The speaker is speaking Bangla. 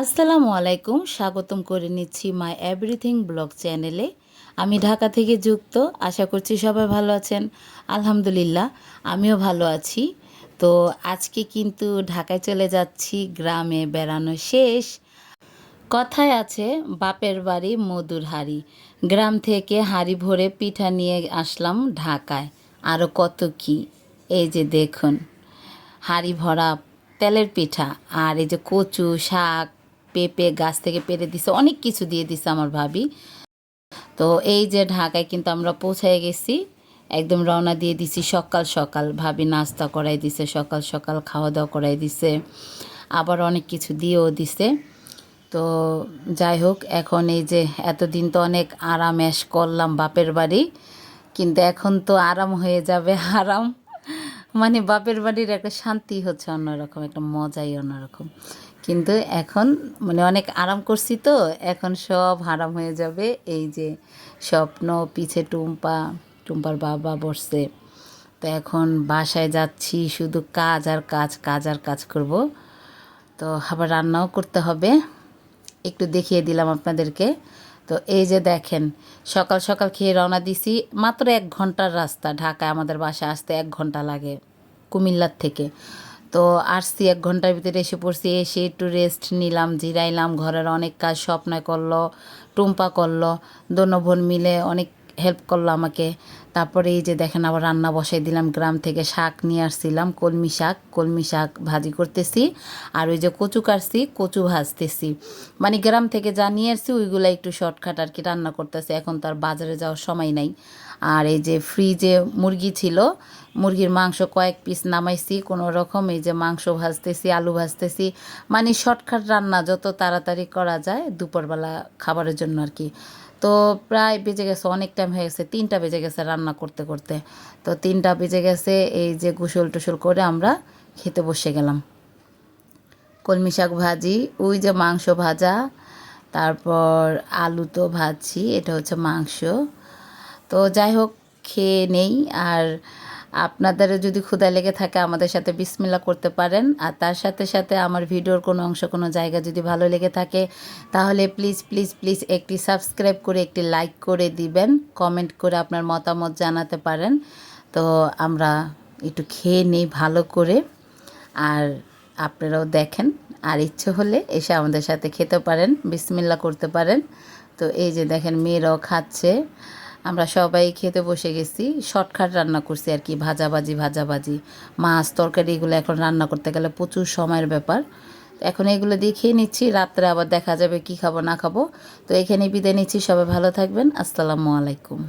আসসালামু আলাইকুম, স্বাগতম করে নিচ্ছি মাই এভরিথিং ব্লগ চ্যানেলে আমি ঢাকা থেকে যুক্ত, আশা করছি সবাই ভালো আছেন। আলহামদুলিল্লাহ, আমিও ভালো আছি। তো আজকে কিন্তু ঢাকায় চলে যাচ্ছি, গ্রামে বেড়ানো শেষ। কথায় আছে, বাপের বাড়ি মধুর হাড়ি। গ্রাম থেকে হাড়ি ভরে পিঠা নিয়ে আসলাম ঢাকায়। আরও কত কি? এই যে দেখুন, হাঁড়ি ভরা তেলের পিঠা, আর এই যে কচু, শাক পেঁপে, গাছ থেকে পেরে দিছে, অনেক কিছু দিয়ে দিছে আমার ভাবি। তো এই যে ঢাকায় কিন্তু আমরা পৌঁছায় গেছি, একদম রওনা দিয়ে দিছি সকাল সকাল। ভাবি নাস্তা করাই দিছে, সকাল সকাল খাওয়া দাওয়া করাই দিছে, আবার অনেক কিছু দিয়েও দিছে। তো যাই হোক, এখন এই যে এতদিন তো অনেক আরাম করলাম বাপের বাড়ি, কিন্তু এখন তো আরাম হয়ে যাবে, আরাম। মানে বাপের বাড়ির একটা শান্তি হচ্ছে অন্যরকম, একটা মজাই অন্যরকম। কিন্তু এখন মানে অনেক আরাম করছি তো, এখন সব হারাম হয়ে যাবে। এই যে স্বপ্ন, পিছে টুম্পা, টুম্পার বাবা বসছে। তো এখন বাসায় যাচ্ছি, শুধু কাজ আর কাজ কাজ আর কাজ করব। তো আবার রান্নাও করতে হবে। একটু দেখিয়ে দিলাম আপনাদেরকে। তো এই যে দেখেন, সকাল সকাল খেয়ে রওনা দিছি, মাত্র এক ঘণ্টার রাস্তা ঢাকায় আমাদের বাসা আসতে এক ঘণ্টা লাগে কুমিল্লার থেকে। তো আসছি এক ঘণ্টার ভিতরে এসে পড়ছি, এসে একটু রেস্ট নিলাম, জিরাইলাম, ঘরের অনেক কাজ স্বপ্ন করল, টুম্পা করল, দোনো বোন মিলে অনেক হেল্প করল আমাকে। তারপরে এই যে দেখেন আবার রান্না বসাই দিলাম, গ্রাম থেকে শাক নিয়ে আসছিলাম, কলমি শাক কলমি শাক ভাজি করতেছি, আর ওই যে কচু কাটছি, কচু ভাজতেছি। মানে গ্রাম থেকে যা নিয়ে আসছি, ওইগুলো একটু শর্টকাট আর কি রান্না করতেছি, এখন তার বাজারে যাওয়ার সময় নাই। আর এই যে ফ্রিজে মুরগি ছিল, মুরগির মাংস কয়েক পিস নামাইছি, কোনো রকম এই যে মাংস ভাজতেছি, আলু ভাজতেছি মানে শর্টকাট রান্না যত তাড়াতাড়ি করা যায় দুপুরবেলা খাবারের জন্য আর কি। তো প্রায় বেজে গেছে, অনেক টাইম হয়ে গেছে, তিনটা বেজে গেছে রান্না করতে করতে। তো তিনটা বেজে গেছে, এই যে গোসল টুসল করে আমরা খেতে বসে গেলাম। কলমি শাক ভাজি, ওই যে মাংস ভাজা, তারপর আলু তো ভাজছি, এটা হচ্ছে মাংস। তো যাই হোক, খেয়ে নেই। আর আপনাদেরও যদি ক্ষুদা লেগে থাকে, আমাদের সাথে বিসমিল্লা করতে পারেন। আর তার সাথে সাথে আমার ভিডিওর কোনো অংশ, কোনো জায়গা যদি ভালো লেগে থাকে, তাহলে প্লিজ প্লিজ প্লিজ একটি সাবস্ক্রাইব করে, একটি লাইক করে দিবেন। কমেন্ট করে আপনার মতামত জানাতে পারেন। তো আমরা একটু খেয়ে নিই ভালো করে। আর আপনারাও দেখেন। আর ইচ্ছে হলে এসে আমাদের সাথে খেতে পারেন বিসমিল্লা করতে পারেন। তো এই যে দেখেন, মেয়েরাও খাচ্ছে। আমরা সবাই খেতে বসে গেছি, শর্টকাট রান্না করছি আর কি, ভাজাভাজি ভাজাভাজি। মাছ, তরকারি এগুলো এখন রান্না করতে গেলে প্রচুর সময়ের ব্যাপার। এখন এগুলো দিয়ে খেয়ে নিচ্ছি, রাত্রে আবার দেখা যাবে কি খাব, না খাব। তো এখানে বিদায় নিচ্ছি, সবাই ভালো থাকবেন, আসসালামু আলাইকুম।